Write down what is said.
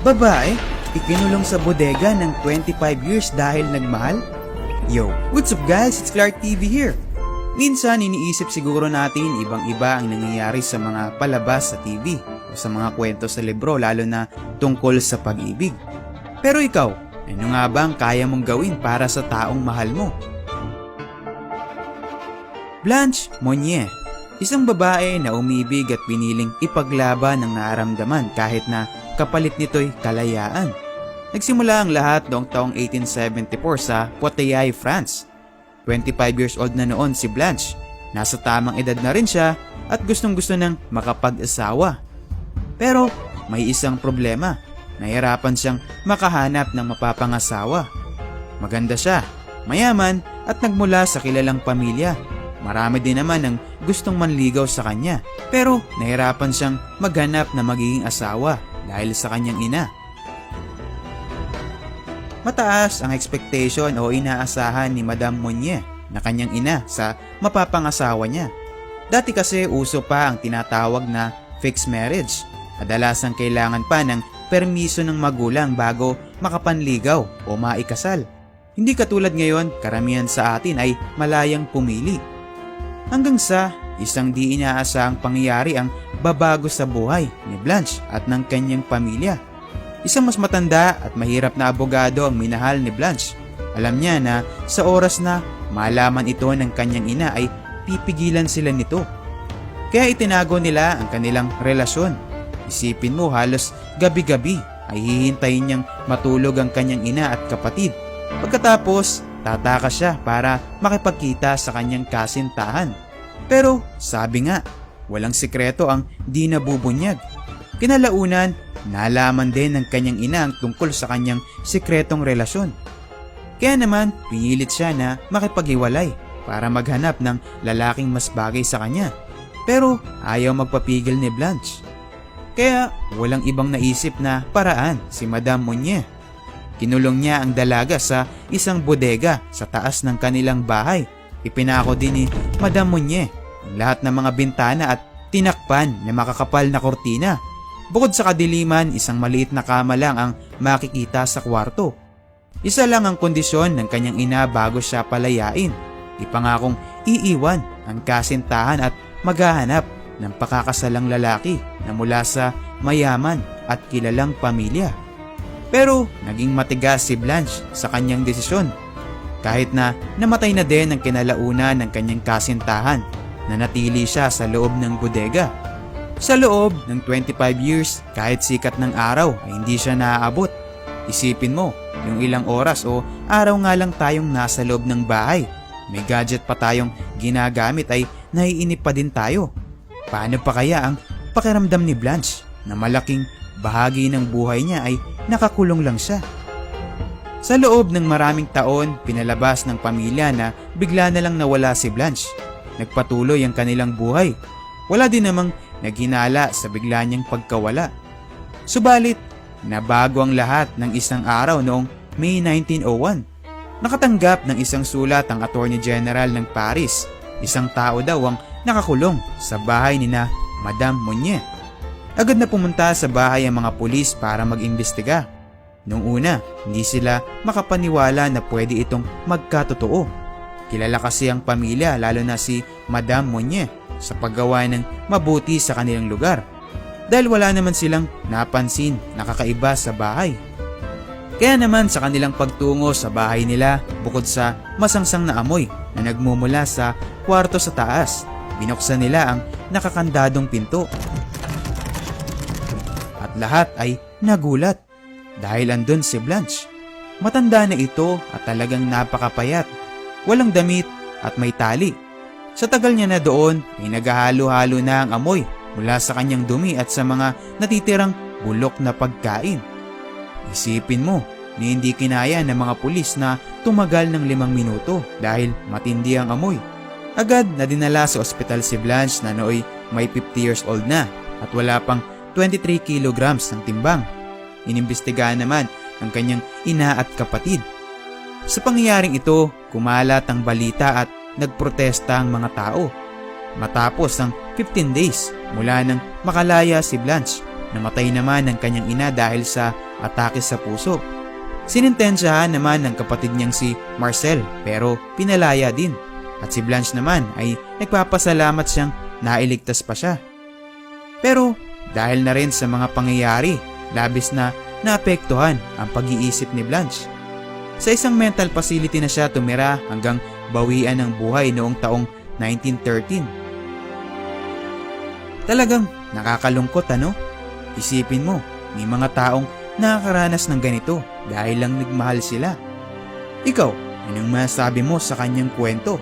Babae, ikinulong sa bodega ng 25 years dahil nagmahal? Yo, what's up guys? It's Clark TV here. Minsan iniisip siguro natin ibang-iba ang nangyayari sa mga palabas sa TV o sa mga kwento sa libro lalo na tungkol sa pag-ibig. Pero ikaw, ano nga ba ang kaya mong gawin para sa taong mahal mo? Blanche Monnier, isang babae na umibig at piniling ipaglaban ang nararamdaman kahit na kapalit nito'y kalayaan. Nagsimula ang lahat noong taong 1874 sa Poitiers, France. 25 years old na noon si Blanche. Nasa tamang edad na rin siya at gustong gusto nang makapag-asawa. Pero may isang problema. Nahirapan siyang makahanap ng mapapangasawa. Maganda siya, mayaman at nagmula sa kilalang pamilya. Marami din naman ang gustong manligaw sa kanya. Pero nahirapan siyang maghanap na magiging asawa dahil sa kanyang ina. Mataas ang expectation o inaasahan ni Madame Monnier na kanyang ina sa mapapangasawa niya. Dati kasi uso pa ang tinatawag na fixed marriage. Kadalasang kailangan pa ng permiso ng magulang bago makapanligaw o maikasal. Hindi katulad ngayon, karamihan sa atin ay malayang pumili. Hanggang sa isang di inaasahang pangyayari ang babago sa buhay ni Blanche at ng kanyang pamilya. Isang mas matanda at mahirap na abogado ang minahal ni Blanche. Alam niya na sa oras na malaman ito ng kanyang ina ay pipigilan sila nito. Kaya itinago nila ang kanilang relasyon. Isipin mo halos gabi-gabi ay hihintayin niyang matulog ang kanyang ina at kapatid. Pagkatapos, tataka siya para makipagkita sa kanyang kasintahan. Pero sabi nga, walang sikreto ang di nabubunyag. Kinalaunan, nalaman din ng kanyang ina ang tungkol sa kanyang sikretong relasyon. Kaya naman, pinilit siya na makipaghiwalay para maghanap ng lalaking mas bagay sa kanya. Pero ayaw magpapigil ni Blanche. Kaya walang ibang naisip na paraan si Madame Monnier. Kinulong niya ang dalaga sa isang bodega sa taas ng kanilang bahay. Ipinako din ni Madame Monnier ang lahat ng mga bintana at tinakpan na makakapal na kortina. Bukod sa kadiliman, isang maliit na kama lang ang makikita sa kwarto. Isa lang ang kondisyon ng kanyang ina bago siya palayain. Ipangakong iiwan ang kasintahan at maghahanap ng pakakasalang lalaki na mula sa mayaman at kilalang pamilya. Pero naging matigas si Blanche sa kanyang desisyon. Kahit na namatay na din ang kinalaunan ng kanyang kasintahan na natili siya sa loob ng bodega. Sa loob ng 25 years, kahit sikat ng araw ay hindi siya naaabot. Isipin mo, yung ilang oras o araw nga lang tayong nasa loob ng bahay. May gadget pa tayong ginagamit ay naiinip pa din tayo. Paano pa kaya ang pakiramdam ni Blanche na malaking bahagi ng buhay niya ay nakakulong lang siya? Sa loob ng maraming taon, pinalabas ng pamilya na bigla na lang nawala si Blanche. Nagpatuloy ang kanilang buhay. Wala din namang naghinala sa bigla niyang pagkawala. Subalit, nabago ang lahat ng isang araw noong May 1901. Nakatanggap ng isang sulat ang Attorney General ng Paris. Isang tao daw ang nakakulong sa bahay ni na Madame Monnier. Agad na pumunta sa bahay ang mga pulis para mag-imbestiga. Noong una, hindi sila makapaniwala na pwede itong magkatotoo. Kilala kasi ang pamilya lalo na si Madame Monnier sa paggawa ng mabuti sa kanilang lugar. Dahil wala naman silang napansin na kakaiba sa bahay. Kaya naman sa kanilang pagtungo sa bahay nila bukod sa masangsang na amoy na nagmumula sa kwarto sa taas, binuksan nila ang nakakandadong pinto. At lahat ay nagulat dahil andun si Blanche. Matanda na ito at talagang napakapayat. Walang damit at may tali. Sa tagal niya na doon ay naghahalo-halo na ang amoy mula sa kanyang dumi at sa mga natitirang bulok na pagkain. Isipin mo na hindi kinaya ng mga pulis na tumagal ng limang minuto dahil matindi ang amoy. Agad na dinala sa ospital si Blanche na nooy may 50 years old na at wala pang 23 kilograms ng timbang. Inimbestigahan naman ang kanyang ina at kapatid. Sa pangyayaring ito, kumalat ang balita at nagprotesta ang mga tao. Matapos ang 15 days mula nang makalaya si Blanche, namatay naman ang kanyang ina dahil sa atake sa puso. Sinintensyahan naman ng kapatid niyang si Marcel pero pinalaya din. At si Blanche naman ay nagpapasalamat siyang nailigtas pa siya. Pero dahil na rin sa mga pangyayari, labis na naapektuhan ang pag-iisip ni Blanche. Sa isang mental facility na siya tumira hanggang bawian ng buhay noong taong 1913. Talagang nakakalungkot ano? Isipin mo, may mga taong nakakaranas ng ganito dahil lang nagmahal sila. Ikaw, anong masasabi mo sa kanyang kwento?